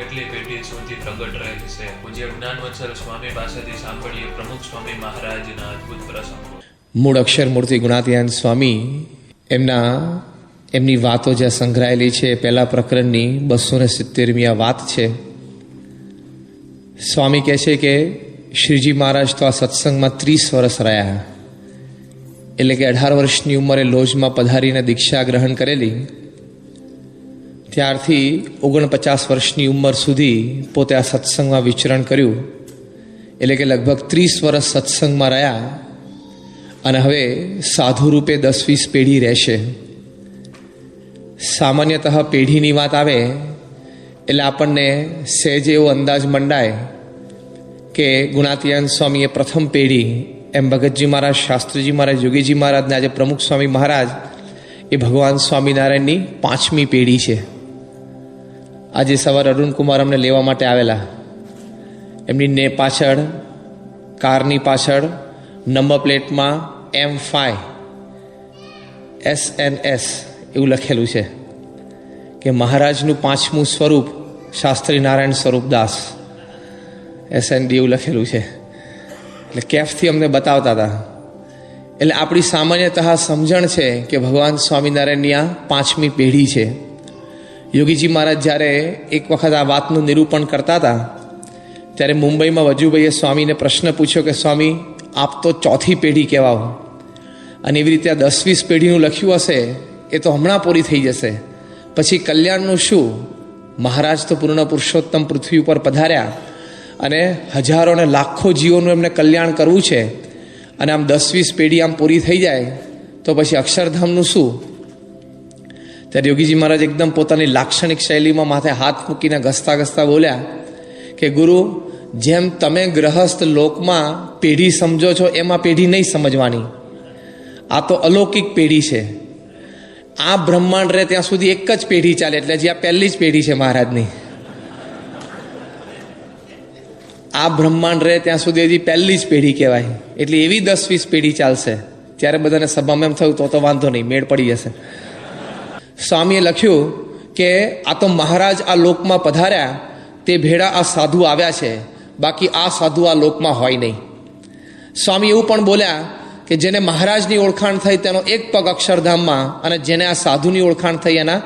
કેટલી પેઢી સુધી પ્રગટ રહેશે પૂજ્ય જ્ઞાનવત્સલ સ્વામી પાસેથી સાંભળીએ પ્રમુખ સ્વામી મહારાજના અદ્ભુત પ્રસંગો. મૂળ અક્ષર મૂર્તિ ગુણાતીયાન સ્વામી, એમના, એમની વાતો જ્યાં સંઘરાયેલી છે, પહેલા પ્રકરણની બસો ને સિત્તેરમી આ વાત છે. સ્વામી કહે છે કે, શ્રીજી મહારાજ તો આ સત્સંગમાં ત્રીસ વર્ષ રહ્યા. એટલે કે અઢાર વર્ષની ઉંમરે લોજમાં પધારીને દીક્ષા ગ્રહણ કરેલી. ત્યારથી ઓગણપચાસ વર્ષની ઉંમર સુધી પોતે આ સત્સંગમાં વિચરણ કર્યું. એટલે કે લગભગ ત્રીસ વર્ષ સત્સંગમાં રહ્યા અને હવે સાધુ રૂપે દસ વીસ પેઢી રહેશે. સામાન્યતઃ પેઢીની વાત આવે એટલે આપણને સહેજ એવો અંદાજ મંડાય કે ગુણાતીયાન સ્વામી એ પ્રથમ પેઢી એમ ભગતજી મહારાજ, શાસ્ત્રીજી મહારાજ, યોગીજી મહારાજને આજે પ્રમુખ સ્વામી મહારાજ એ ભગવાન સ્વામિનારાયણની પાંચમી પેઢી છે. આજે સવારે અરુણકુમાર અમને લેવા માટે આવેલા. એમની ને પાછળ, કારની પાછળ, નંબર પ્લેટમાં M phi S N S એવું લખેલું છે કે મહારાજનું પાંચમું સ્વરૂપ શાસ્ત્રી નારાયણ સ્વરૂપ દાસ. એસ એન ડી એવું લખેલું છે. એટલે કેફથી અમને બતાવતા હતા. એટલે આપણી સામાન્યતઃ સમજણ છે કે ભગવાન સ્વામિનારાયણની આ પાંચમી પેઢી છે. યોગીજી મહારાજ જ્યારે એક વખત આ વાતનું નિરૂપણ કરતા હતા, ત્યારે મુંબઈમાં વજુભાઈએ સ્વામીને પ્રશ્ન પૂછ્યો કે, સ્વામી, આપ તો ચોથી પેઢી કહેવાઓ. અને એવી રીતે આ દસ વીસ પેઢીનું લખ્યું હશે, એ તો હમણાં પૂરી થઈ જશે. પછી કલ્યાણનું શું? મહારાજ તો પૂર્ણ પુરુષોત્તમ પૃથ્વી ઉપર પધાર્યા અને હજારો અને લાખો જીવોનું એમને કલ્યાણ કરવું છે. અને આમ દસ વીસ પેઢી આમ પૂરી થઈ જાય, તો પછી અક્ષરધામનું શું? ત્યારે યોગીજી મહારાજ એકદમ પોતાની લાક્ષણિક શૈલીમાં માથે હાથ મૂકીને ઘસતા ઘસતા બોલ્યા કે, ગુરુ, જેમ તમે ગ્રહસ્થ લોકમાં પેઢી સમજો છો, એમાં પેઢી નહીં સમજવાની. આ તો અલૌકિક પેઢી છે. આ બ્રહ્માંડ રહે ત્યાં સુધી એક જ પેઢી ચાલે, એટલે જે આ પહેલી જ પેઢી છે મહારાજની. આ બ્રહ્માંડ રહે ત્યાં સુધી હજી પહેલી જ પેઢી કહેવાય. એટલે એવી દસ વીસ પેઢી ચાલશે. ત્યારે બધાને સભામાં એમ થયું, તો તો વાંધો નહીં, મેળ પડી જશે. સ્વામીએ લખ્યું કે આ તો મહારાજ આ લોકમાં પધાર્યા, તે ભેળા આ સાધુ આવ્યા છે, બાકી આ સાધુ આ લોકમાં હોય નહીં. સ્વામી એવું પણ બોલ્યા કે જેને મહારાજની ઓળખાણ થઈ તેનો એક પગ અક્ષરધામમાં અને જેને આ સાધુની ઓળખાણ થઈ એના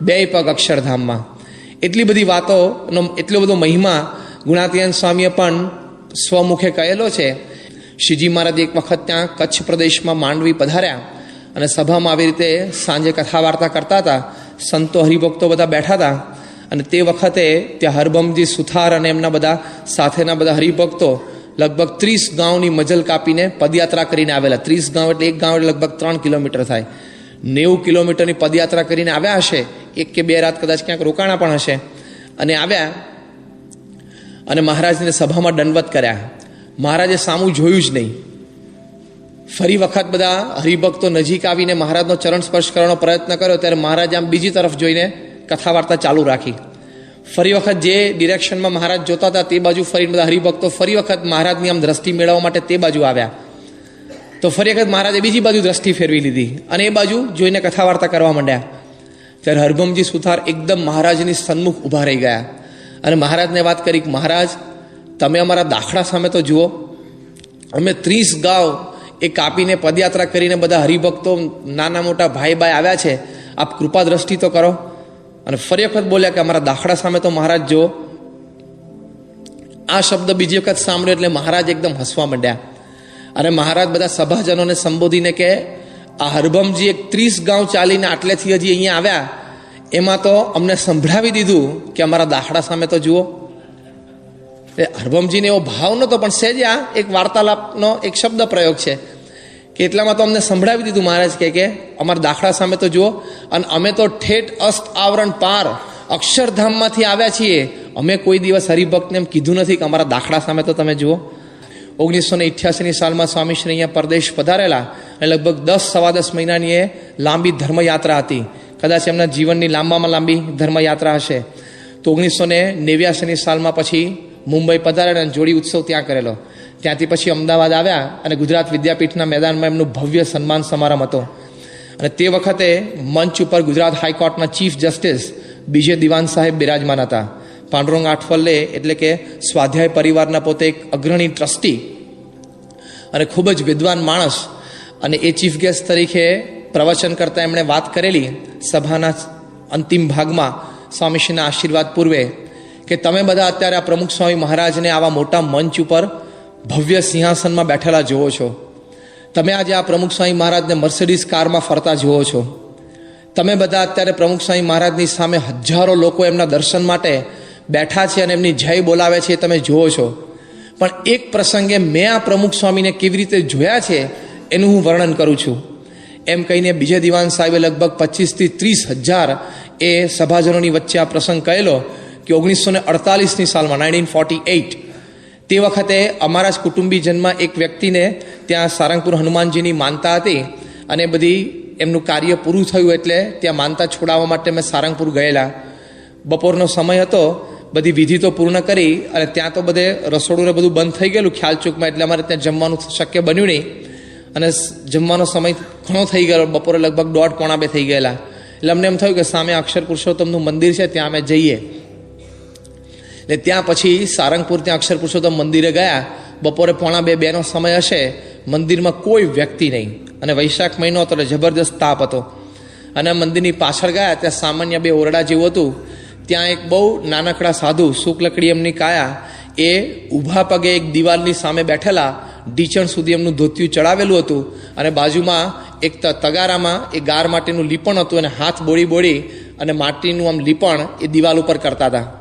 બે પગ અક્ષરધામમાં. એટલી બધી વાતોનો, એટલો બધો મહિમા ગુણાતીયન સ્વામીએ પણ સ્વમુખે કહેલો છે. શ્રીજી મહારાજ એક વખત ત્યાં કચ્છ પ્રદેશમાં માંડવી પધાર્યા. અને સભામાં આવી રીતે સાંજે કથા વાર્તા કરતા હતા. સંતો હરિભક્તો બધા બેઠા હતા. અને તે વખતે ત્યાં હરબમજી, સુથાર અને એમના બધા સાથેના બધા હરિભક્તો લગભગ ત્રીસ ગાંવની મજલ કાપીને પદયાત્રા કરીને આવેલા. ત્રીસ ગાંવ એટલે એક ગાંવ એટલે લગભગ ત્રણ કિલોમીટર થાય. નેવું કિલોમીટરની પદયાત્રા કરીને આવ્યા હશે. એક કે બે રાત કદાચ ક્યાંક રોકાણા પણ હશે. અને આવ્યા અને મહારાજને સભામાં દંડવત કર્યા. મહારાજે સામું જોયું જ નહીં. ફરી વખત બધા હરિભક્તો નજીક આવીને મહારાજનો ચરણ સ્પર્શ કરવાનો પ્રયત્ન કર્યો, ત્યારે મહારાજે આમ બીજી તરફ જોઈને કથા વાર્તા ચાલુ રાખી. ફરી વખત જે ડિરેક્શનમાં મહારાજ જોતા હતા, તે બાજુ ફરીને બધા હરિભક્તો ફરી વખત મહારાજની આમ દ્રષ્ટિ મેળવવા માટે તે બાજુ આવ્યા. તો ફરી વખત મહારાજે બીજી બાજુ દ્રષ્ટિ ફેરવી લીધી અને એ બાજુ જોઈને કથા વાર્તા કરવા માંડ્યા. ત્યારે હરભમજી સુથાર એકદમ મહારાજની સન્મુખ ઊભા રહી ગયા અને મહારાજને વાત કરી મહારાજ, તમે અમારા દાખલા સામે તો જુઓ, અમે ત્રીસ ગાંવ એ કાપીને પદયાત્રા કરીને બધા હરિભક્તો નાના મોટા ભાઈ ભાઈ આવ્યા છે, આપ કૃપા દ્રષ્ટિ તો કરો. અને ફરી વખત બોલ્યા કે અમારા દાખલા સામે તો મહારાજ જુઓ. આ શબ્દ બીજી વખત સાંભળ્યો એટલે મહારાજ એકદમ હસવા માંડ્યા. અને મહારાજ, બધા સભાજનોને સંબોધીને કે આ હરભમજી એક ત્રીસ ગાંવ ચાલીને આટલેથી હજી અહીંયા આવ્યા. એમાં તો અમને સંભળાવી દીધું કે અમારા દાખલા સામે તો જુઓ. એ હરભમજીને એવો ભાવ નહોતો, પણ સહેજે આ એક વાર્તાલાપનો એક શબ્દ પ્રયોગ છે કે એટલામાં તો અમને સંભળાવી દીધું મહારાજ કે કે અમારા દાખલા સામે તો જુઓ, અને અમે તો ઠેઠ અસ્ત આવરણ પાર અક્ષરધામમાંથી આવ્યા છીએ. અમે કોઈ દિવસ હરિભક્તને એમ કીધું નથી કે અમારા દાખલા સામે તો તમે જુઓ. ઓગણીસો ને ઇઠ્યાસીની સાલમાં સ્વામીશ્રી અહીંયા પરદેશ પધારેલા અને લગભગ દસ, સવા દસ મહિનાની એ લાંબી ધર્મયાત્રા હતી. કદાચ એમના જીવનની લાંબામાં લાંબી ધર્મયાત્રા હશે. તો ઓગણીસો ને નેવ્યાસીની સાલમાં પછી મુંબઈ પધારેલા અને જોડી ઉત્સવ ત્યાં કરેલો. ત્યાંથી પછી અમદાવાદ આવ્યા અને ગુજરાત વિદ્યાપીઠના મેદાનમાં એમનું ભવ્ય સન્માન સમારંભ હતો. અને તે વખતે મંચ ઉપર ગુજરાત હાઈકોર્ટના ચીફ જસ્ટિસ બીજે દિવાન સાહેબ બિરાજમાન હતા. પાંડુરંગ આઠવલે એટલે કે સ્વાધ્યાય પરિવારના પોતે એક અગ્રણી ટ્રસ્ટી અને ખૂબ જ વિદ્વાન માણસ અને એ ચીફ ગેસ્ટ તરીકે પ્રવચન કરતાં એમણે વાત કરેલી સભાના અંતિમ ભાગમાં સ્વામીશ્રીના આશીર્વાદ પૂર્વે કે તમે બધા અત્યારે આ પ્રમુખ સ્વામી મહારાજને આવા મોટા મંચ ઉપર ભવ્ય સિંહાસનમાં બેઠેલા જુઓ છો. તમે આજે આ પ્રમુખ સ્વામી મહારાજને મર્સિડીઝ કારમાં ફરતા જુઓ છો. તમે બધા અત્યારે પ્રમુખ સ્વામી મહારાજની સામે હજારો લોકો એમના દર્શન માટે બેઠા છે અને એમની જય બોલાવે છે તમે જુઓ છો. પણ એક પ્રસંગે મેં આ પ્રમુખ સ્વામીને કેવી રીતે જોયા છે એનું હું વર્ણન કરું છું. એમ કહીને બીજે દિવાન સાહેબે લગભગ પચીસથી ત્રીસ હજાર એ સભાજનોની વચ્ચે આ પ્રસંગ કહેલો. કે ઓગણીસો ને અડતાલીસની સાલમાં નાઇન્ટીન ફોર્ટી એઇટ તે વખતે અમારા જ કુટુંબીજનમાં એક વ્યક્તિને ત્યાં સારંગપુર હનુમાનજીની માનતા હતી અને બધી એમનું કાર્ય પૂરું થયું એટલે ત્યાં માનતા છોડાવવા માટે મેં સારંગપુર ગયેલા. બપોરનો સમય હતો, બધી વિધિ તો પૂર્ણ કરી અને ત્યાં તો બધે રસોડું બધું બંધ થઈ ગયેલું ખ્યાલચૂકમાં એટલે અમારે ત્યાં જમવાનું શક્ય બન્યું નહીં. અને જમવાનો સમય ઘણો થઈ ગયો બપોરે લગભગ દોઢ પોણા બે થઈ ગયેલા. એટલે અમને એમ થયું કે સામે અક્ષર પુરુષોત્તમનું મંદિર છે, ત્યાં અમે જઈએ. ને ત્યાં પછી સારંગપુર ત્યાં અક્ષર પુરુષોત્તમ મંદિરે ગયા. બપોરે પોણા બે, બેનો સમય હશે. મંદિરમાં કોઈ વ્યક્તિ નહીં. અને વૈશાખ મહિનો હતો એટલે જબરદસ્ત તાપ હતો. અને મંદિરની પાછળ ગયા ત્યાં સામાન્ય બે ઓરડા જેવું હતું. ત્યાં એક બહુ નાનકડા સાધુ શુક્લકડી એમની કાયા. એ ઊભા પગે એક દિવાલની સામે બેઠેલા ઢીચણ સુધી એમનું ધોતિયું ચડાવેલું હતું. અને બાજુમાં એક તગારામાં એ ગાર માટીનું લીપણ હતું. અને હાથ બોળી બોળી અને માટીનું આમ લીપણ એ દિવાલ ઉપર કરતા હતા.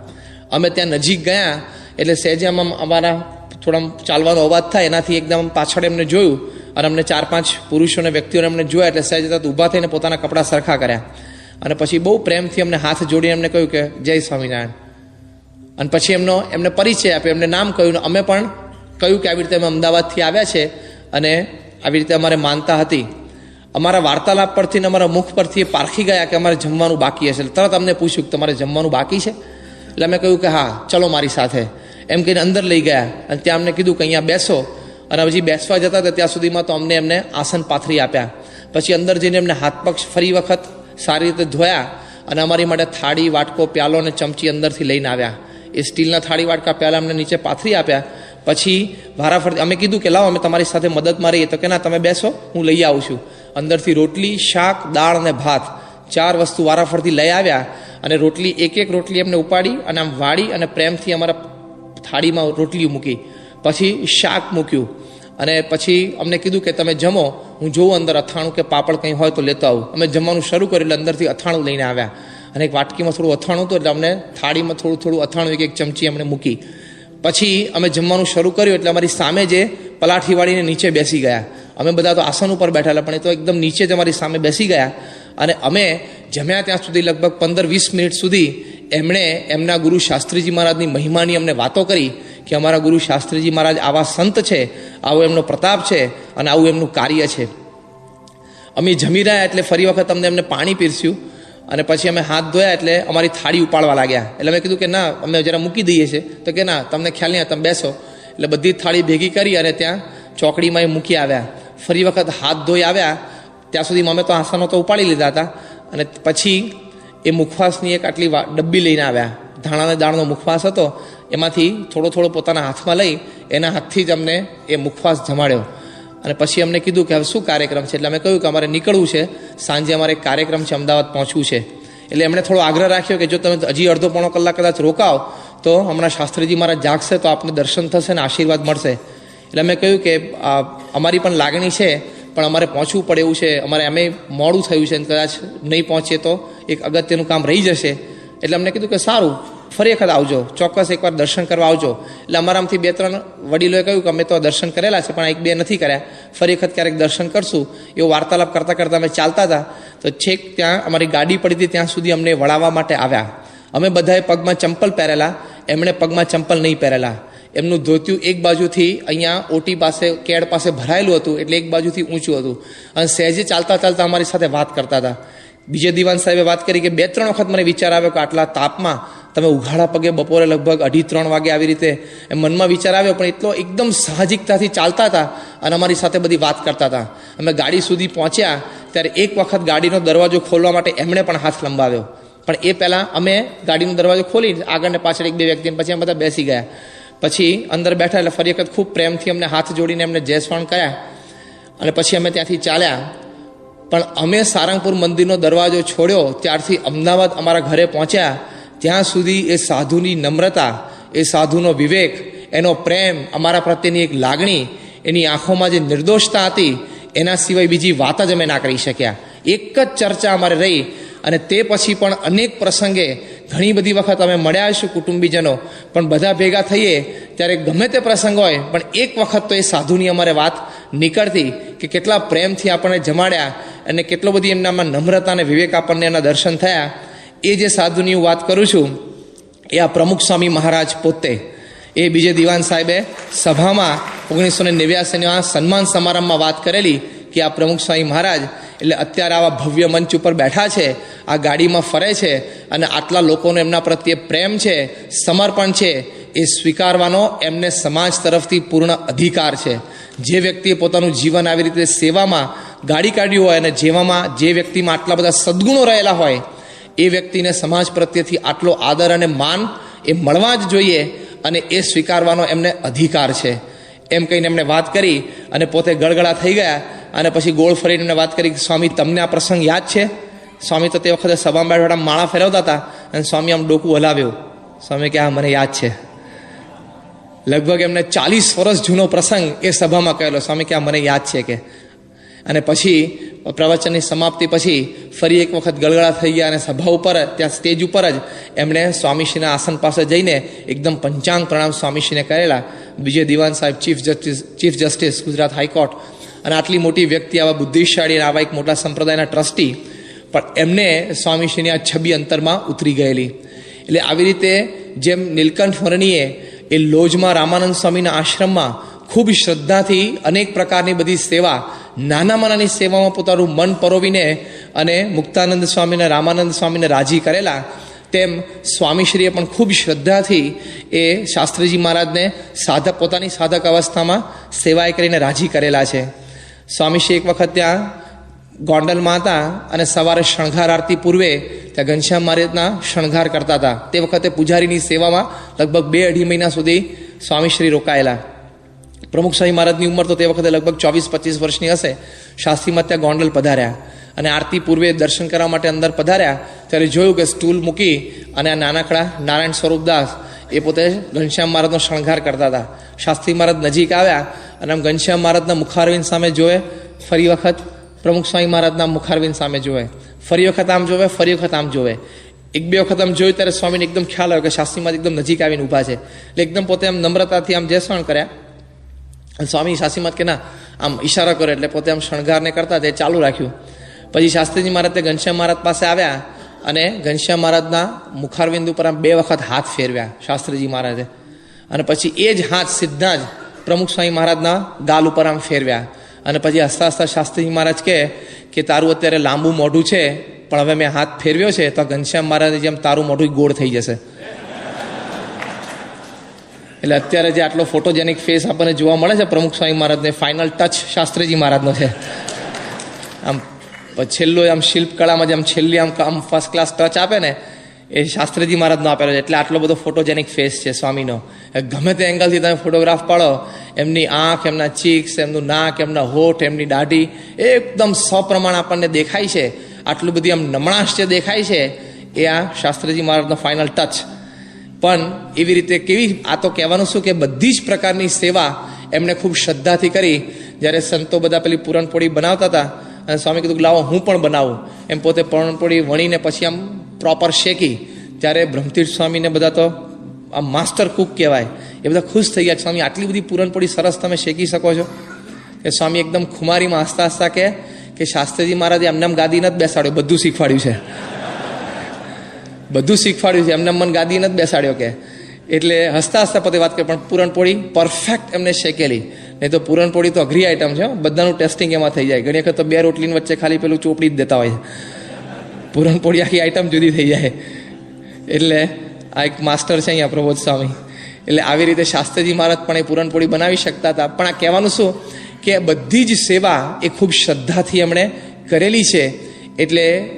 અમે ત્યાં નજીક ગયા, એટલે સહેજે આમ આમ અમારા થોડા ચાલવાનો અવાજ થાય, એનાથી એકદમ પાછળ એમને જોયું અને અમને ચાર પાંચ પુરુષોને વ્યક્તિઓને અમને જોયા, એટલે સહેજ તરત ઊભા થઈને પોતાના કપડાં સરખા કર્યા. અને પછી બહુ પ્રેમથી અમને હાથ જોડીને એમને કહ્યું કે, જય સ્વામિનારાયણ. અને પછી એમનો, એમને પરિચય આપ્યો, એમને નામ કહ્યું અમે પણ કહ્યું કે આવી રીતે અમે અમદાવાદથી આવ્યા છે અને આવી રીતે અમારે માનતા હતી. અમારા વાર્તાલાપ પરથી અમારા મુખ પરથી એ પારખી ગયા કે અમારે જમવાનું બાકી હશે. તરત અમને પૂછ્યું કે તમારે જમવાનું બાકી છે? એટલે અમે કહ્યું કે હા, ચલો મારી સાથે. એમ કહીને અંદર લઈ ગયા અને ત્યાં અમને કીધું કે અહીંયા બેસો. અને હજી બેસવા જતા હતા, ત્યાં સુધીમાં તો અમને એમને આસન પાથરી આપ્યા. પછી અંદર જઈને એમને હાથ પગ ફરી વખત સારી રીતે ધોયા અને અમારી માટે થાળી, વાટકો, પ્યાલો અને ચમચી અંદરથી લઈને આવ્યા. એ સ્ટીલના થાળી, વાટકા, પ્યાલા અમને નીચે પાથરી આપ્યા. પછી વારાફરતી અમે કીધું કે લાવો, અમે તમારી સાથે મદદમાં રહીએ તો કે ના, તમે બેસો, હું લઈ આવું છું. અંદરથી રોટલી, શાક, દાળ અને ભાત ચાર વસ્તુ વારાફરતી લઈ આવ્યા. અને રોટલી, એક એક રોટલી એમને ઉપાડી અને આમ વાળી અને પ્રેમથી અમારા થાળીમાં રોટલી મૂકી. પછી શાક મૂક્યું. અને પછી અમને કીધું કે તમે જમો, હું જોઉં અંદર અથાણું કે પાપડ કંઈ હોય તો લેતો આવું. અમે જમવાનું શરૂ કર્યું એટલે અંદરથી અથાણું લઈને આવ્યા. અને એક વાટકીમાં થોડું અથાણું હતું એટલે અમને થાળીમાં થોડું થોડું અથાણું એક એક ચમચી અમને મૂકી. પછી અમે જમવાનું શરૂ કર્યું એટલે અમારી સામે જે પલાઠી વાળીને નીચે બેસી ગયા. અમે બધા તો આસન ઉપર બેઠેલા પણ એ તો એકદમ નીચે જ અમારી સામે બેસી ગયા. અને અમે જમ્યા ત્યાં સુધી લગભગ પંદર વીસ મિનિટ સુધી એમણે એમના ગુરુ શાસ્ત્રીજી મહારાજની મહિમાની અમને વાતો કરી કે અમારા ગુરુ શાસ્ત્રીજી મહારાજ આવા સંત છે, આવો એમનો પ્રતાપ છે અને આવું એમનું કાર્ય છે. અમે જમી રહ્યા એટલે ફરી વખત અમને એમને પાણી પીરસ્યું અને પછી અમે હાથ ધોયા એટલે અમારી થાળી ઉપાડવા લાગ્યા. એટલે મેં કીધું કે ના, અમે જરા મૂકી દઈએ છીએ. તો કે ના, તમને ખ્યાલ નહીં તમે બેસો. એટલે બધી થાળી ભેગી કરી અને ત્યાં ચોકડીમાં એ મૂકી આવ્યા. ફરી વખત હાથ ધોઈ આવ્યા ત્યાં સુધીમાં અમે તો આસનો તો ઉપાડી લીધા હતા. અને પછી એ મુખવાસની એક આટલી ડબ્બી લઈને આવ્યા. ધાણાને દાણનો મુખવાસ હતો. એમાંથી થોડો થોડો પોતાના હાથમાં લઈ એના હાથથી જ અમને એ મુખવાસ જમાડ્યો. અને પછી અમને કીધું કે હવે શું કાર્યક્રમ છે? એટલે અમે કહ્યું કે અમારે નીકળવું છે. સાંજે અમારે એક કાર્યક્રમ છે, અમદાવાદ પહોંચવું છે. એટલે એમણે થોડો આગ્રહ રાખ્યો કે જો તમે હજી અડધો પોણો કલાક કદાચ રોકાવ, તો હમણાં શાસ્ત્રીજી મારા જાગશે તો આપને દર્શન થશે ને આશીર્વાદ મળશે. એટલે અમે કહ્યું કે અમારી પણ લાગણી છે પણ અમારે પહોંચવું પડે એવું છે. અમારે અમે મોડું થયું છે અને કદાચ નહીં પહોંચીએ તો એક અગત્યનું કામ રહી જશે. એટલે અમને કીધું કે સારું, ફરી વખત આવજો. ચોક્કસ એકવાર દર્શન કરવા આવજો. એટલે અમારામાંથી બે ત્રણ વડીલોએ કહ્યું કે અમે તો દર્શન કરેલા છે, પણ એક બે નથી કર્યા. ફરી વખત ક્યારેક દર્શન કરશું. એવો વાર્તાલાપ કરતાં કરતાં અમે ચાલતા હતા. તો છેક ત્યાં અમારી ગાડી પડી હતી, ત્યાં સુધી અમને વળાવવા માટે આવ્યા. અમે બધાએ પગમાં ચંપલ પહેરેલા. એમણે પગમાં ચંપલ નહીં પહેરેલા. એમનું ધોતિયું એક બાજુથી અહીંયા ઓટી પાસે, કેડ પાસે ભરાયેલું હતું, એટલે એક બાજુથી ઊંચું હતું. અને સહેજે ચાલતા ચાલતા અમારી સાથે વાત કરતા હતા. બીજે દિવાન સાહેબે વાત કરી કે બે ત્રણ વખત મને વિચાર આવ્યો કે આટલા તાપમાં તમે ઉઘાડા પગે બપોરે લગભગ અઢી ત્રણ વાગે આવી રીતે એમ મનમાં વિચાર આવ્યો, પણ એટલો એકદમ સાહજિકતાથી ચાલતા હતા અને અમારી સાથે બધી વાત કરતા હતા. અમે ગાડી સુધી પહોંચ્યા, ત્યારે એક વખત ગાડીનો દરવાજો ખોલવા માટે એમણે પણ હાથ લંબાવ્યો. પણ એ પહેલાં અમે ગાડીનો દરવાજો ખોલી આગળ ને પાછળ એક બે વ્યક્તિને પછી અમે બધા બેસી ગયા. પછી અંદર બેઠા એટલે ફરી વખત ખૂબ પ્રેમથી અમને હાથ જોડીને એમને જય સ્મરણ કર્યા અને પછી અમે ત્યાંથી ચાલ્યા. પણ અમે સારંગપુર મંદિરનો દરવાજો છોડ્યો, ત્યારથી અમદાવાદ અમારા ઘરે પહોંચ્યા. ત્યાં સુધી એ સાધુની નમ્રતા, એ સાધુનો વિવેક, એનો પ્રેમ, અમારા પ્રત્યેની એક લાગણી, એની આંખોમાં જે નિર્દોષતા હતી, એના સિવાય બીજી વાત જ અમે ના કરી શક્યા. એક જ ચર્ચા અમારે રહી અને તે પછી પણ અનેક પ્રસંગે ઘણી બધી વખત અમે મળ્યા છું કુટુંબીજનો, પણ બધા ભેગા થઈએ ત્યારે ગમે તે પ્રસંગ હોય, પણ એક વખત તો એ સાધુની અમારે વાત નીકળતી કે કેટલા પ્રેમથી આપણને જમાડ્યા અને કેટલો બધી એમનામાં નમ્રતા અને વિવેક આપણને એના દર્શન થયા. એ જે સાધુની હું વાત કરું છું, એ આ પ્રમુખ સ્વામી મહારાજ પોતે. એ બીજે દિવાન સાહેબે સભામાં ઓગણીસો ને નેવ્યાસીના સન્માન સમારંભમાં વાત કરેલી કે આ પ્રમુખ સ્વામી મહારાજ એટલે અત્યારે આવા ભવ્ય મંચ ઉપર બેઠા છે, આ ગાડીમાં ફરે છે અને આટલા લોકોનો એમના પ્રત્યે પ્રેમ છે, સમર્પણ છે, એ સ્વીકારવાનો એમને સમાજ તરફથી પૂર્ણ અધિકાર છે. જે વ્યક્તિએ પોતાનું જીવન આવી રીતે સેવામાં ગાડી કાઢ્યું હોય અને જેવામાં જે વ્યક્તિમાં આટલા બધા સદગુણો રહેલા હોય, એ વ્યક્તિને સમાજ પ્રત્યેથી આટલો આદર અને માન એ મળવા જ જોઈએ અને એ સ્વીકારવાનો એમને અધિકાર છે. એમ કહીને એમણે વાત કરી અને પોતે ગળગળા થઈ ગયા અને પછી ગોળ ફરીને વાત કરી કે, સ્વામી, તમને આ પ્રસંગ યાદ છે? સ્વામી તો તે વખતે સભામાં બેઠા બેઠા માળા ફેરવતા હતા અને સ્વામી આમ ડોકું હલાવ્યું. સ્વામી કે, હા, મને યાદ છે. લગભગ એમને ચાલીસ વર્ષ જૂનો પ્રસંગ એ સભામાં કહેલો. સ્વામી કે આ મને યાદ છે કે. અને પછી પ્રવચનની સમાપ્તિ પછી ફરી એક વખત ગળગળા થઈ ગયા અને સભા ઉપર, ત્યાં સ્ટેજ ઉપર જ એમણે સ્વામીશ્રીના આસન પાસે જઈને એકદમ પંચાંગ પ્રણામ સ્વામીશ્રીને કરેલા. વિજય દિવાન સાહેબ, chief justice chief justice, Gujarat high court અને આટલી મોટી વ્યક્તિ, આવા બુદ્ધિશાળી અને આવા એક મોટા સંપ્રદાયના ટ્રસ્ટી, પણ એમને સ્વામીશ્રીની આ છબી અંતરમાં ઉતરી ગયેલી. એટલે આવી રીતે જેમ નીલકંઠ વર્ણીએ, એ લોજમાં રામાનંદ સ્વામીના આશ્રમમાં ખૂબ શ્રદ્ધાથી અનેક પ્રકારની બધી સેવા નાનામાં નાની સેવામાં પોતાનું મન પરોવીને અને મુક્તાનંદ સ્વામીને, રામાનંદ સ્વામીને રાજી કરેલા, તેમ સ્વામીશ્રીએ પણ ખૂબ શ્રદ્ધાથી એ શાસ્ત્રીજી મહારાજને સાધક, પોતાની સાધક અવસ્થામાં સેવાએ કરીને રાજી કરેલા છે. સ્વામીશ્રી એક વખત ત્યાં ગોંડલમાં હતા અને સવારે શણગાર આરતી પૂર્વે ત્યાં ઘનશ્યામ મહારાજના શણગાર કરતા હતા. તે વખતે પૂજારીની સેવામાં લગભગ બે અઢી મહિના સુધી સ્વામીશ્રી રોકાયેલા. પ્રમુખ સ્વામી મહારાજની ઉંમર તો તે વખતે લગભગ ચોવીસ પચીસ વર્ષની હશે. શાસ્ત્રીમાં ત્યાં ગોંડલ પધાર્યા અને આરતી પૂર્વે દર્શન કરવા માટે અંદર પધાર્યા. ત્યારે જોયું કે સ્ટૂલ મૂકી અને આ નાનકડા નારાયણ સ્વરૂપદાસ એ પોતે ઘનશ્યામ મહારાજનો શણગાર કરતા હતા. શાસ્ત્રી મહારાજ નજીક આવ્યા અને આમ ઘનશ્યામ મહારાજના મુખારવિંદ સામે જોવે, ફરી વખત પ્રમુખ સ્વામી મહારાજના મુખારવિંદ સામે જોવે. ફરી વખત આમ જોવે, ફરી વખત આમ જોવે. એક બે વખત આમ જોયું ત્યારે સ્વામીને એકદમ ખ્યાલ આવ્યો કે શાસ્ત્રીમાં એકદમ નજીક આવીને ઊભા છે. એટલે એકદમ પોતે આમ નમ્રતાથી આમ જયસ્મરણ કર્યા. અને સ્વામી શાસ્ત્રીમાં કે ના, આમ ઈશારો કરે એટલે પોતે આમ શણગારને કરતા તે ચાલુ રાખ્યું. પછી શાસ્ત્રીજી મહારાજ તે ઘનશ્યામ મહારાજ પાસે આવ્યા અને ઘનશ્યામ મહારાજના મુખારવિંદ ઉપર આમ બે વખત હાથ ફેરવ્યા શાસ્ત્રીજી મહારાજે. અને પછી એ જ હાથ સીધા જ પ્રમુખ સ્વામી મહારાજના ગાલ ઉપર આમ ફેરવ્યા. અને પછી હસતા હસતા શાસ્ત્રીજી મહારાજ કહે કે, તારું અત્યારે લાંબુ મોઢું છે, પણ હવે મેં હાથ ફેરવ્યો છે, તો ઘનશ્યામ મહારાજ જેમ તારું મોઢું ગોળ થઈ જશે. એટલે અત્યારે જે આટલો ફોટોજેનિક ફેસ આપણને જોવા મળે છે, પ્રમુખ સ્વામી મહારાજને ફાઇનલ ટચ શાસ્ત્રીજી મહારાજનો છે. આમ છેલ્લો આમ શિલ્પકળામાં જે આમ છેલ્લી આમ આમ ફર્સ્ટ ક્લાસ ટચ આપે ને, એ શાસ્ત્રીજી મહારાજનો આપેલો છે. એટલે આટલો બધો ફોટોજેનિક ફેસ છે સ્વામીનો. ગમે તે એંગલથી તમે ફોટોગ્રાફ પાડો એમની આંખ, એમના ચીક્સ, એમનું નાક, એમના હોઠ, એમની દાઢી એકદમ સપ્રમાણ આપણને દેખાય છે. આટલું બધી આમ નમણાશ જે દેખાય છે. એ આ શાસ્ત્રીજી મહારાજનો ફાઇનલ ટચ પણ એવી રીતે કેવી આ તો કહેવાનું શું કે બધી જ પ્રકારની સેવા એમણે ખૂબ શ્રદ્ધાથી કરી. જ્યારે સંતો બધા પેલી પૂરણપોળી બનાવતા હતા અને સ્વામી કીધું લાવો હું પણ બનાવું. એમ પોતે પૂરણપોળી વણીને પછી આમ પ્રોપર શેકી. ત્યારે બ્રહ્મતીર્થ સ્વામીને બધા તો આમ માસ્ટર કુક કહેવાય. એ બધા ખુશ થઈ ગયા કે સ્વામી, આટલી બધી પૂરણપોળી સરસ તમે શેકી શકો છો. કે સ્વામી એકદમ ખુમારીમાં હસતા હસતા કહે કે શાસ્ત્રીજી મહારાજે એમને આમ ગાદી નથી બેસાડ્યો, બધું શીખવાડ્યું છે. બધું શીખવાડ્યું છે, એમને મન ગાદી નથી બેસાડ્યો કે. એટલે હસતા હસતા પોતે વાત કરે, પણ પૂરણપોળી પરફેક્ટ એમને શેકેલી. નહીં તો પૂરણપોળી તો અઘરી આઈટમ છે બધાનું ટેસ્ટિંગ એમાં થઈ જાય. ઘણી વખત તો બે રોટલીની વચ્ચે ખાલી પેલું ચોપડી જ દેતા હોય પૂરણપોળી આખી આઈટમ જુદી થઈ જાય. એટલે આ એક માસ્ટર છે અહીંયા, પ્રબોધ સ્વામી. એટલે આવી રીતે શાસ્ત્રીજી મહારાજ પણ એ પૂરણપોળી બનાવી શકતા હતા. પણ આ કહેવાનું શું? કે બધી જ સેવા એ ખૂબ શ્રદ્ધાથી એમણે કરેલી છે. એટલે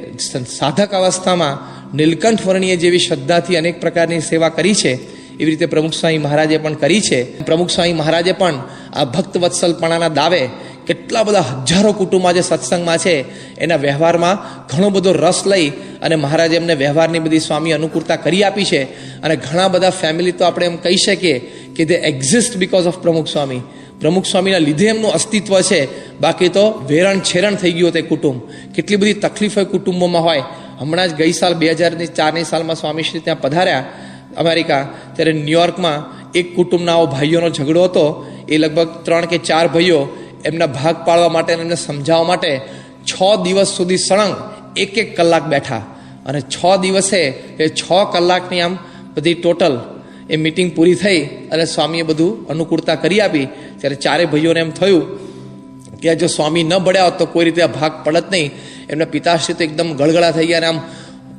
સાધક અવસ્થામાં નીલકંઠ વર્ણીય જેવી શ્રદ્ધાથી અનેક પ્રકારની સેવા કરી છે. એવી રીતે પ્રમુખ સ્વામી મહારાજે પણ કરી છે. પ્રમુખ સ્વામી મહારાજે પણ આ ભક્ત વત્સલપણાના દાવે કેટલા બધા હજારો કુટુંબ આજે સત્સંગમાં છે, એના વ્યવહારમાં ઘણો બધો રસ લઈ અને મહારાજે એમને વ્યવહારની બધી સ્વામી અનુકૂળતા કરી આપી છે. અને ઘણા બધા ફેમિલી તો આપણે એમ કહી શકીએ કે તે એક્ઝિસ્ટ બિકોઝ ઓફ પ્રમુખ સ્વામી. પ્રમુખ સ્વામીના લીધે એમનું અસ્તિત્વ છે. બાકી તો વેરણ છેરણ થઈ ગયું તે કુટુંબ. કેટલી બધી તકલીફો કુટુંબોમાં હોય. હમણાં જ ગઈ સાલ બે હજારની ચારની સાલમાં સ્વામીશ્રી ત્યાં પધાર્યા અમેરિકા. ત્યારે ન્યુયોર્કમાં એક કુટુંબના આવો ભાઈઓનો ઝઘડો હતો. એ લગભગ ત્રણ કે ચાર ભાઈઓ એમના ભાગ પાડવા માટે એમને સમજાવવા માટે છ દિવસ સુધી સળંગ એક એક કલાક બેઠા. અને છ દિવસે એ છ કલાકની આમ બધી ટોટલ એ મિટિંગ પૂરી થઈ અને સ્વામીએ બધું અનુકૂળતા કરી આપી. ત્યારે ચારે ભાઈઓને એમ થયું કે જો સ્વામી ન બળ્યા હોત તો કોઈ રીતે આ ભાગ પડત નહીં. એમના પિતાશ્રી તો એકદમ ગળગળા થઈ ગયા અને આમ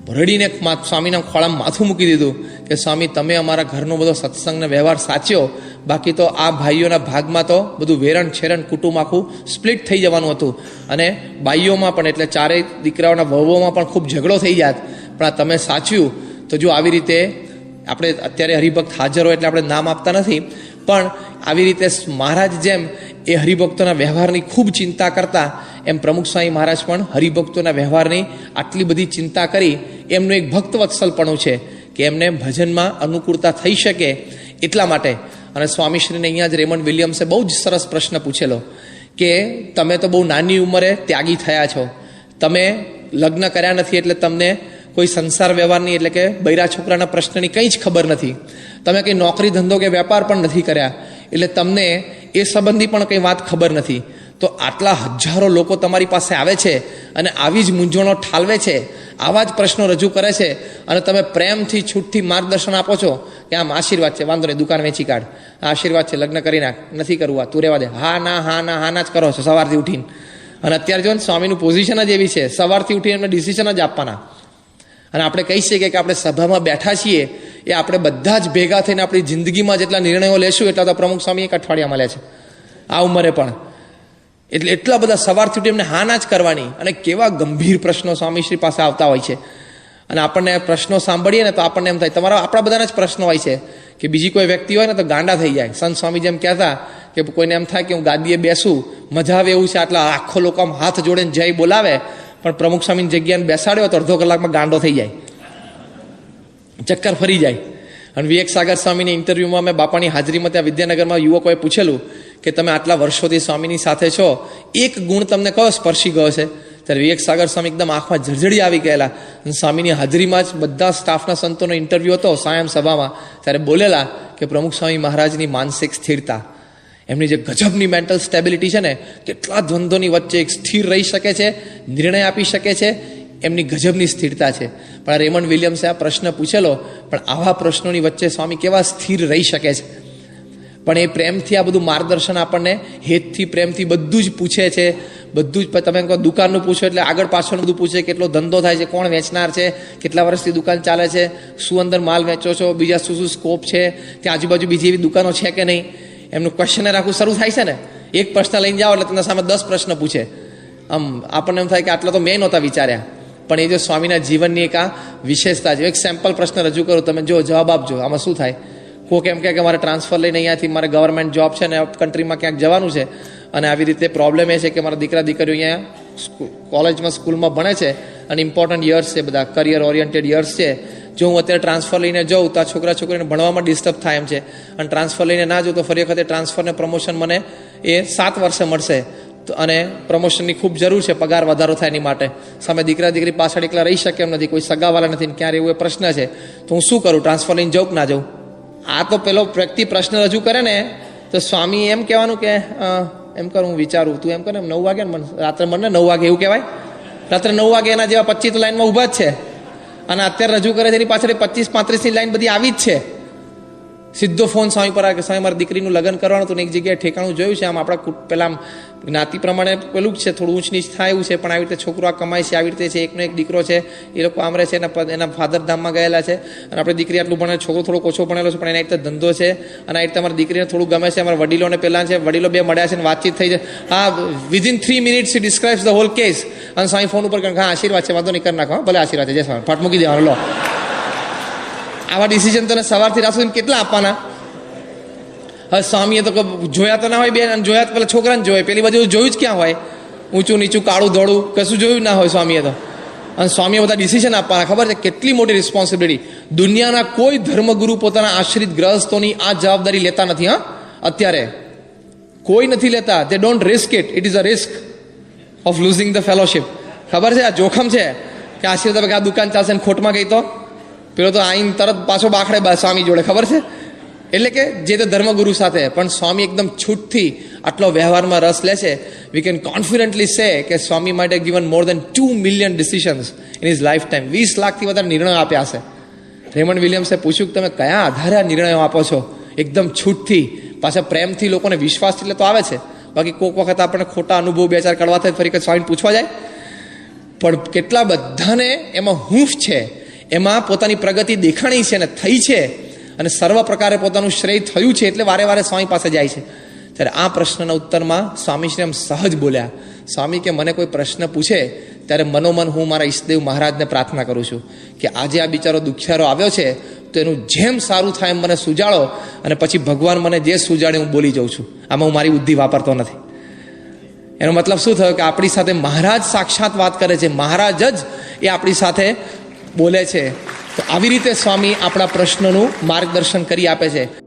રડીને સ્વામીના ખોળામાં માથું મૂકી દીધું કે, સ્વામી, તમે અમારા ઘરનો બધો સત્સંગનો વ્યવહાર સાચ્યો. બાકી તો આ ભાઈઓના ભાગમાં તો બધું વેરણ છેરણ કુટુંબ આખું સ્પ્લિટ થઈ જવાનું હતું. અને બાઈઓમાં પણ એટલે ચારેય દીકરાઓના વહુઓમાં પણ ખૂબ ઝઘડો થઈ જાત. પણ આ તમે સાચ્યું. તો જો આવી રીતે આપણે અત્યારે હરિભક્ત હાજર હોય એટલે આપણે નામ આપતા નથી. પણ આવી રીતે મહારાજ જેમ એ હરિભક્તોના વ્યવહારની ખૂબ ચિંતા કરતા, એમ પ્રમુખ સ્વામી મહારાજ પણ હરિભક્તોના વ્યવહારની આટલી બધી ચિંતા કરી, એમનું એક ભક્ત વત્સલપણું છે કે એમને ભજનમાં અનુકૂળતા થઈ શકે એટલા માટે. અને સ્વામીશ્રીને અહીંયા જ રેમન્ડ વિલિયમ્સે બહુ જ સરસ પ્રશ્ન પૂછેલો કે તમે તો બહુ નાની ઉંમરે ત્યાગી થયા છો. તમે લગ્ન કર્યા નથી એટલે તમને કોઈ સંસાર વ્યવહારની એટલે કે બૈરા છોકરાના પ્રશ્નની કંઈ જ ખબર નથી. તમે કંઈ નોકરી, ધંધો કે વેપાર પણ નથી કર્યા. એટલે તમને એ સંબંધી પણ કંઈ વાત ખબર નથી. તો આટલા હજારો લોકો તમારી પાસે આવે છે અને આવી જ મૂંઝવણો ઠાલવે છે, આવા જ પ્રશ્નો રજૂ કરે છે અને તમે પ્રેમથી, છૂટથી માર્ગદર્શન આપો છો કે આમ આશીર્વાદ છે. વાંધો નહીં, દુકાન વેચી કાઢ. આશીર્વાદ છે, લગ્ન કરી નાખ. નથી કરવું આ. તું રહેવા દે. હા, ના હા ના હા, ના જ કરો છો. સવારથી ઉઠીને. અને અત્યારે જો સ્વામીનું પોઝિશન જ એવી છે. સવારથી ઉઠીને એમને ડિસિઝન જ આપવાના. અને આપણે કહી શકીએ કે આપણે સભામાં બેઠા છીએ, એ આપણે બધા જ ભેગા થઈને આપણી જિંદગીમાં જેટલા નિર્ણયો લેશું એટલા તો પ્રમુખ સ્વામી એક અઠવાડિયા મળે છે. આ ઉંમરે પણ. એટલે એટલા બધા સવારથી ઉઠી એમને હાના જ કરવાની અને કેવા ગંભીર પ્રશ્નો સ્વામીશ્રી પાસે આવતા હોય છે. અને આપણને પ્રશ્નો સાંભળીએ ને તો આપણને એમ થાય, તમારા, આપણા બધાના જ પ્રશ્નો હોય છે કે બીજી કોઈ વ્યક્તિ હોય ને તો ગાંડા થઈ જાય. સંત સ્વામી જેમ કહેતા કે કોઈને એમ થાય કે હું ગાદીએ બેસું, મજા આવે એવું છે, આટલા આખો લોકો આમ હાથ જોડે જય બોલાવે પણ પ્રમુખ સ્વામીની જગ્યાને બેસાડ્યો તો અડધો કલાકમાં ગાંડો થઈ જાય. ચક્કર ફરી જાય. અને વિવેક સાગર સ્વામીની ઇન્ટરવ્યૂમાં મેં બાપાની હાજરીમાં ત્યાં વિદ્યાનગરમાં યુવકોએ પૂછેલું કે તમે આટલા વર્ષોથી સ્વામીની સાથે છો. એક ગુણ તમને કયો સ્પર્શી ગયો છે? ત્યારે વિવેક સાગર સ્વામી એકદમ આંખમાં ઝરઝડી આવી ગયેલા. અને સ્વામીની હાજરીમાં જ બધા સ્ટાફના સંતોનો ઇન્ટરવ્યૂ હતો સાયમ સભામાં. ત્યારે બોલેલા કે પ્રમુખ સ્વામી મહારાજની માનસિક સ્થિરતા, એમની જે ગજબની મેન્ટલ સ્ટેબિલિટી છે ને, કેટલા દ્વંદ્વોની વચ્ચે એક સ્થિર રહી શકે છે. નિર્ણય આપી શકે છે? એમની ગજબની સ્થિરતા છે. પણ રેમન્ડ વિલિયમ્સે આ પ્રશ્ન પૂછેલો, પણ આવા પ્રશ્નોની વચ્ચે સ્વામી કેવા સ્થિર રહી શકે છે? પણ એ પ્રેમથી આ બધું માર્ગદર્શન આપણને હેતથી, પ્રેમથી બધું જ પૂછે છે. બધું જ તમે કહો દુકાનનું પૂછો એટલે આગળ પાછળનું બધું પૂછે કેટલો ધંધો થાય છે, કોણ વેચનાર છે, કેટલા વર્ષથી દુકાન ચાલે છે, શું અંદર માલ વેચો છો, બીજા શું શું સ્કોપ છે, ત્યાં આજુબાજુ બીજી એવી દુકાનો છે કે નહીં? એમનું ક્વેશ્ચન રાખવું શરૂ થાય છે ને? એક પ્રશ્ન લઈને જાઓ એટલે તમને સામે દસ પ્રશ્ન પૂછે. આમ, આપણને એમ થાય કે આટલા તો મેં નહોતા વિચાર્યા. પણ એ જો સ્વામીના જીવનની એક આ વિશેષતા છે. એક સેમ્પલ પ્રશ્ન રજૂ કરું, તમે જો જવાબ આપજો. આમાં શું થાય? કોક એમ કે મારે ટ્રાન્સફર લઈને અહીંયાથી મારે ગવર્મેન્ટ જોબ છે ને કન્ટ્રીમાં ક્યાંક જવાનું છે. અને આવી રીતે પ્રોબ્લેમ એ છે કે મારા દીકરા, દીકરીઓ અહીંયા કોલેજમાં સ્કૂલમાં ભણે છે અને ઇમ્પોર્ટન્ટ યર્સ છે બધા. કરિયર ઓરિએન્ટેડ યર્સ છે. જો હું અત્યારે ટ્રાન્સફર લઈને જાઉં તો આ છોકરા, છોકરીને ભણવામાં ડિસ્ટર્બ થાય એમ છે. અને ટ્રાન્સફર લઈને ના જાઉં તો ફરી વખતે ટ્રાન્સફરને પ્રમોશન મને એ સાત વર્ષે મળશે. અને પ્રમોશનની ખૂબ જરૂર છે, પગાર વધારો થાય એની માટે. સામે દીકરા દીકરી પાછળ એકલા રહી શકે એમ નથી, કોઈ સગાવાલા નથી ક્યારે એવું પ્રશ્ન છે. તો હું શું કરું? ટ્રાન્સફર લઈને જાઉં ના જાઉં? આ તો પેલો વ્યક્તિ પ્રશ્ન રજૂ કરે ને, તો સ્વામી એમ કહેવાનું કે એમ કર, હું વિચારું, તું એમ કર એમ નવ વાગે ને રાત્રે મને નવ વાગે એવું કહેવાય. રાત્રે નવ વાગે એના જેવા પચીસ લાઇનમાં ઊભા જ છે. અને અત્યારે રજૂ કરે છે, એની પાછળ પચીસ પાંત્રીસની લાઇન બધી આવી જ છે. સીધો ફોન સ્વામી પર આવે કે સ્વામી મારી દીકરીનું લગ્ન કરવાનું ને એક જગ્યાએ ઠેકાણું જોયું છે. આમ આપણા કુ- પેલા જ્ઞાતિ પ્રમાણે પેલું જ છે. થોડું ઊંચ નીચ થાય એવું છે, પણ આવી રીતે છોકરો આ કમાય છે, આવી રીતે છે. એકનો એક દીકરો છે. એ લોકો આમ રહે છે, એના એના ફાધર ધામમાં ગયેલા છે. અને આપણે દીકરી આટલું ભણે, છોકરો થોડો ઓછો ભણેલો છે, પણ એના રીતે ધંધો છે. અને આ રીતે અમારી દીકરીને થોડું ગમે છે. અમારા વડીલોને પહેલાં છે, વડીલો બે મળ્યા છે અને વાતચીત થઈ છે. હા within three minutes he describes the whole case અને સ્વામી ફોન ઉપર કહે, હા, આશીર્વાદ છે, વાંધો નહીં, કરી નાખો ભલે આશીર્વાદ છે, જય સ્વામી ફાટ મૂકી દેવાનો, લો. આવા ડિસિઝન તને સવારથી રાત સુધી કેટલા આપવાના? હવે સ્વામીએ તો જોયા તો ના હોય બેન, અને જોયા તો પેલા છોકરાને જોયે પેલી બાજુ જોયું જ ક્યાં હોય? ઊંચું, નીચું, કાળું, ધોળું, કશું જોયું ના હોય સ્વામીએ તો. અને સ્વામીએ બધા ડિસિઝન આપવાના. ખબર છે કેટલી મોટી રિસ્પોન્સિબિલિટી દુનિયાના કોઈ ધર્મગુરુ પોતાના આશ્રિત ગ્રહસ્થોની આ જવાબદારી લેતા નથી, હા? અત્યારે. કોઈ નથી લેતા. They don't risk it it is a risk of losing the fellowship ખબર છે? આ જોખમ છે? કે આશીર્વાદ આ દુકાન ચાલશે ખોટમાં ગઈ તો? પેલો તો આઈન તરત પાછો બાખડે સ્વામી જોડે, ખબર છે? એટલે કે જે તે ધર્મગુરુ સાથે, પણ સ્વામી એકદમ છૂટથી આટલો વ્યવહારમાં રસ લે છે. વી કેન કોન્ફિડન્ટલી સે કે સ્વામી માટે given more than two million decisions in his lifetime વીસ લાખથી વધારે નિર્ણયો આપ્યા છે. રેમન્ડ વિલિયમ્સે પૂછ્યું કે તમે કયા આધારે આ નિર્ણયો આપો છો? એકદમ છૂટથી. પાછા પ્રેમથી લોકોને વિશ્વાસ એટલે તો આવે છે. બાકી કોઈક વખત આપણને ખોટા અનુભવ બે ચાર કડવા થાય ફરી કે સ્વામી પૂછવા જાય. પણ કેટલા બધાને એમાં હૂંફ છે. એમાં પોતાની પ્રગતિ દેખાણી છે અને થઈ છે અને સર્વ પ્રકારે પોતાનું શ્રેય થયું છે એટલે વારે વારે સ્વામી પાસે જાય છે. ત્યારે આ પ્રશ્નના ઉત્તરમાં સ્વામીશ્રી એમ સહજ બોલ્યા, સ્વામી, કે મને કોઈ પ્રશ્ન પૂછે, ત્યારે મનોમન હું મારા ઈષ્ટદેવ મહારાજને પ્રાર્થના કરું છું કે આજે આ બિચારો દુખિયારો આવ્યો છે, તો એનું જેમ સારું થાય એમ મને સુજાડો અને પછી ભગવાન મને જે સુજાડે હું બોલી જાઉં છું. આમાં હું મારી બુદ્ધિ વાપરતો નથી. એનો મતલબ શું થયો? કે આપણી સાથે મહારાજ સાક્ષાત વાત કરે છે. મહારાજ જ એ આપણી સાથે બોલે છે. તો આવી રીતે સ્વામી આપણા પ્રશ્નોનું માર્ગદર્શન કરી આપે છે.